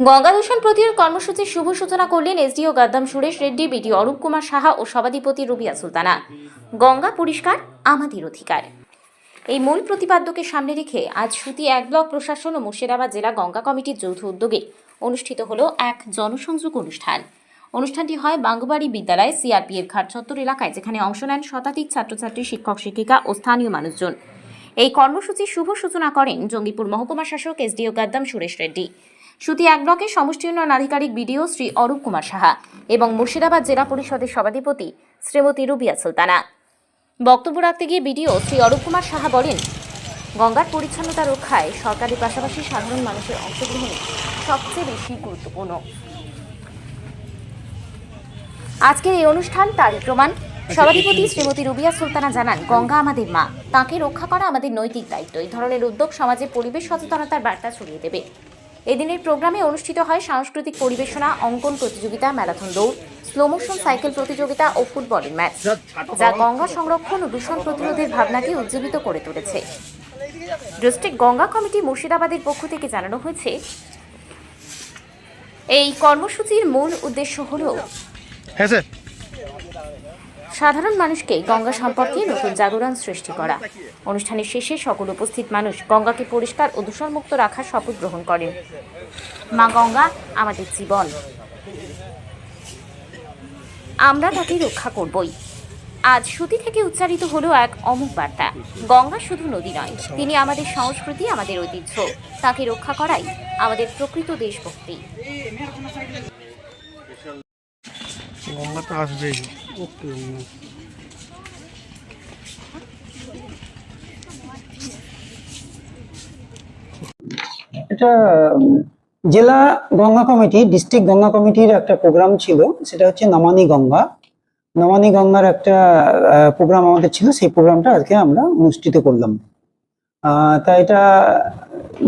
গঙ্গা দূষণ প্রতিরোধ কর্মসূচির শুভ সূচনা করলেন এসডিও গাদ্দাম সুরেশ রেড্ডি বিডি অরূপ কুমার সাহা ও সভাধিপতি রুবিয়া সুলতানা। গঙ্গা পরিষ্কার আমাদের অধিকার। এই মূল প্রতিপাদ্যকে সামনে রেখে আজ সুতি এক ব্লক প্রশাসন ও মুর্শিদাবাদ জেলা গঙ্গা কমিটির যৌথ উদ্যোগে অনুষ্ঠিত হল এক জনসংযোগ অনুষ্ঠান। অনুষ্ঠানটি হয় বাঙ্গুবাড়ি বিদ্যালয় সিআরপিএফ ঘাট চত্বর এলাকায়, যেখানে অংশ নেন শতাধিক ছাত্রছাত্রী, শিক্ষক, শিক্ষিকা ও স্থানীয় মানুষজন। এই কর্মসূচির শুভ সূচনা করেন জঙ্গিপুর মহকুমা শাসক এসডিও গাদ্দাম সুরেশ রেড্ডি। সুতি এক ব্লকের সমষ্টি উন্নয়ন আধিকারিক বিডিও শ্রী অরূপ কুমার সাহা এবং মুর্শিদাবাদ জেলা পরিষদের সভাধিপতি শ্রীমতী রুবিয়া সুলতানা। বক্তব্য রাখতে গিয়ে বিডিও শ্রী অরূপ কুমার সাহা বলেন, গঙ্গার পরিচ্ছন্নতা রক্ষায় সরকারের পাশাপাশি সাধারণ মানুষের অংশগ্রহণ সবচেয়ে বেশি গুরুত্বপূর্ণ। আজকের এই অনুষ্ঠান তারই প্রমাণ। সভাধিপতি শ্রীমতী রুবিয়া সুলতানা জানান, গঙ্গা আমাদের মা। তাকে রক্ষা করা আমাদের নৈতিক দায়িত্ব। এই ধরনের উদ্যোগ সমাজে পরিবেশ সচেতনতার বার্তা ছড়িয়ে দেবে। এদিনের প্রোগ্রামে অনুষ্ঠিত হয় সাংস্কৃতিক পরিবেশনা, অঙ্কন প্রতিযোগিতা, ম্যারাথন দৌড় স্লোমোশন সাইকেল প্রতিযোগিতা ও ফুটবলের ম্যাচ যা গঙ্গা সংরক্ষণ ও দূষণ প্রতিরোধের ভাবনাকে উজ্জীবিত করে তুলেছে। ডিস্ট্রিক্ট গঙ্গা কমিটি মুর্শিদাবাদের পক্ষ থেকে জানানো হয়েছে, এই কর্মসূচির মূল উদ্দেশ্য হলো হ্যাঁ স্যার। সাধারণ মানুষকে গঙ্গা সম্পর্কে নতুন জাগরণ সৃষ্টি করা। অনুষ্ঠানের শেষে সকল উপস্থিত মানুষ গঙ্গাকে পরিষ্কার ও দূষণমুক্ত রাখার শপথ গ্রহণ করেন। মা গঙ্গা, আমাদের জীবন। আমরা তাকে রক্ষা করবই। আজ সুতি থেকে উচ্চারিত হলো এক অমুক বার্তা। গঙ্গা শুধু নদী নয়, তিনি আমাদের সংস্কৃতি, আমাদের ঐতিহ্য। তাকে রক্ষা করাই আমাদের প্রকৃত দেশভক্তি। গঙ্গা তো আসবেই। এটা জেলা গঙ্গা কমিটি, ডিস্ট্রিক্ট গঙ্গা কমিটির একটা প্রোগ্রাম ছিল, সেটা হচ্ছে নমানি গঙ্গা। নমানি গঙ্গার একটা প্রোগ্রাম আমাদের ছিল, সেই প্রোগ্রামটা আজকে আমরা অনুষ্ঠিত করলাম। তা এটা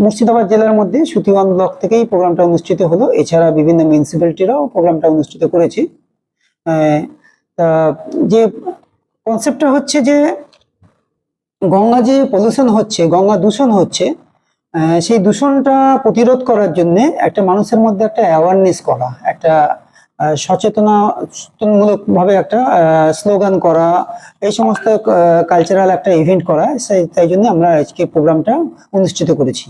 মুর্শিদাবাদ জেলার মধ্যে সুতিওয়ান ব্লক থেকেই প্রোগ্রামটা অনুষ্ঠিত হলো। এছাড়া বিভিন্ন মিউনিসিপ্যালিটিরাও প্রোগ্রামটা অনুষ্ঠিত করেছে। যে কনসেপ্টটা হচ্ছে যে গঙ্গা যে পলিউশন হচ্ছে, গঙ্গা দূষণ হচ্ছে সেই দূষণটা প্রতিরোধ করার জন্যে একটা মানুষের মধ্যে একটা অ্যাওয়ারনেস করা, একটা সচেতনামূলক ভাবে একটা স্লোগান করা, এই সমস্ত কালচারাল একটা ইভেন্ট করা তাই জন্য আমরা আজকে প্রোগ্রামটা অনুষ্ঠিত করেছি।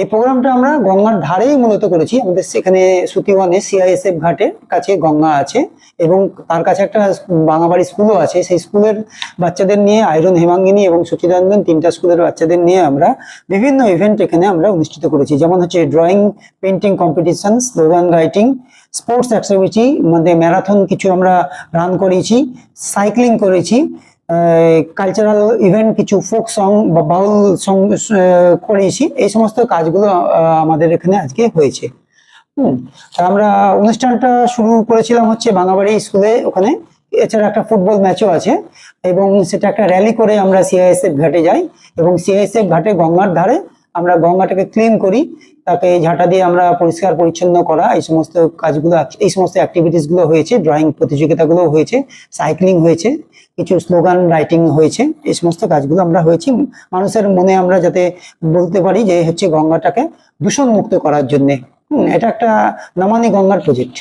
এই প্রোগ্রামটা আমরা গঙ্গার ধারেই মূলত করেছি। আমাদের সেখানে সুতিওয়ানে সিআইএসএফ ঘাটের কাছে গঙ্গা আছে এবং তার কাছে একটা বাঙাবাড়ি স্কুলও আছে। সেই স্কুলের বাচ্চাদের নিয়ে আয়রন হেমাঙ্গিনী এবং সচিদানন্দন তিনটা স্কুলের বাচ্চাদের নিয়ে আমরা বিভিন্ন ইভেন্ট এখানে আমরা অনুষ্ঠিত করেছি। যেমন হচ্ছে drawing painting competition slogan writing sports activity মানে ম্যারাথন কিছু আমরা রান করেছি, সাইক্লিং করেছি কালচারাল ইভেন্ট কিছু ফোক সং বা বাউল সং করেছি, এই সমস্ত কাজগুলো আমাদের এখানে আজকে হয়েছে। হুম আমরা অনুষ্ঠানটা শুরু করেছিলাম হচ্ছে বাঙাবাড়ি স্কুলে ওখানে। এছাড়া একটা ফুটবল ম্যাচও আছে এবং সেটা একটা র্যালি করে আমরা সিআইএসএফ ঘাটে যাই এবং সিআইএসএফ ঘাটে গঙ্গার ধারে আমরা গঙ্গাটাকে ক্লিন করি, তাকে ঝাঁটা দিয়ে আমরা পরিষ্কার পরিচ্ছন্ন করা, এই সমস্ত কাজগুলো এই সমস্ত অ্যাক্টিভিটিসগুলো হয়েছে ড্রয়িং প্রতিযোগিতাগুলো হয়েছে সাইক্লিং হয়েছে, কিছু স্লোগান রাইটিং হয়েছে, এই সমস্ত কাজগুলো আমরা হয়েছি। মানুষের মনে আমরা যাতে বলতে পারি যে হচ্ছে গঙ্গাটাকে দূষণ মুক্ত করার জন্য। এটা একটা নমানি গঙ্গার প্রজেক্ট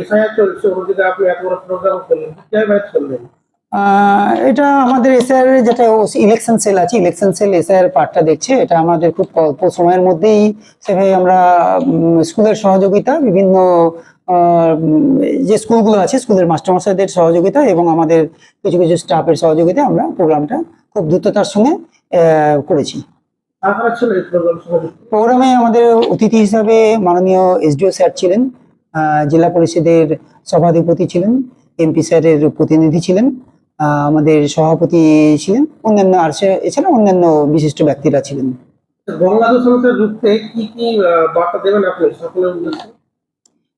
এসআইআর চলছে আপনি প্রোগ্রাম করলেন এটা আমাদের এসআইআর যেটা ইলেকশন সেল আছে ইলেকশন সেল এসআইআর পার্টটা দেখছে। এটা আমাদের খুব অল্প সময়ের মধ্যেই সেভাবে আমরা স্কুলের সহযোগিতা বিভিন্ন যে স্কুলগুলো আছে স্কুলের মাস্টারমশাইদের সহযোগিতা এবং আমাদের কিছু কিছু স্টাফের সহযোগিতা আমরা প্রোগ্রামটা খুব দ্রুততার সঙ্গে করেছি। প্রোগ্রাম আমাদের অতিথি হিসাবে মাননীয় এসডিও স্যার ছিলেন জেলা পরিষদের সভাধিপতি ছিলেন এমপি স্যারের প্রতিনিধি ছিলেন। আমাদের সভাপতি ছিলেন। অন্যান্য আর এছাড়া অন্যান্য বিশিষ্ট ব্যক্তিরা ছিলেন। গঙ্গা দূষণকে রুখতে কি কি বার্তা দেবেন আপনি সকলের উদ্দেশ্যে?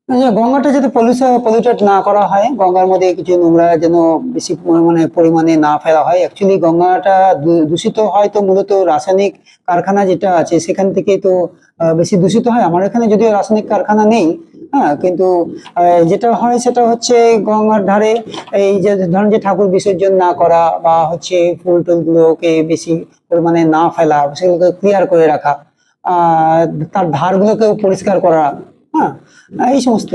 আচ্ছা, গঙ্গাটা যাতে পলিউটেড না করা হয় গঙ্গার মধ্যে কিছু নোংরা যেন বেশি পরিমাণে পরিমাণে না ফেলা হয়। অ্যাকচুয়ালি গঙ্গাটা দূষিত হয় তো মূলত রাসায়নিক কারখানা যেটা আছে সেখান থেকে তো বেশি দূষিত হয়। আমার এখানে যদিও রাসায়নিক কারখানা নেই হ্যাঁ কিন্তু যেটা হয় সেটা হচ্ছে গঙ্গার ধারে এই যে, ধরেন যে ঠাকুর বিসর্জন না করা বা হচ্ছে ফুল টুলগুলোকে বেশি পরিমাণে না ফেলা, সেগুলোকে ক্লিয়ার করে রাখা তার ধারগুলোকেও পরিষ্কার করা হ্যাঁ এই সমস্ত।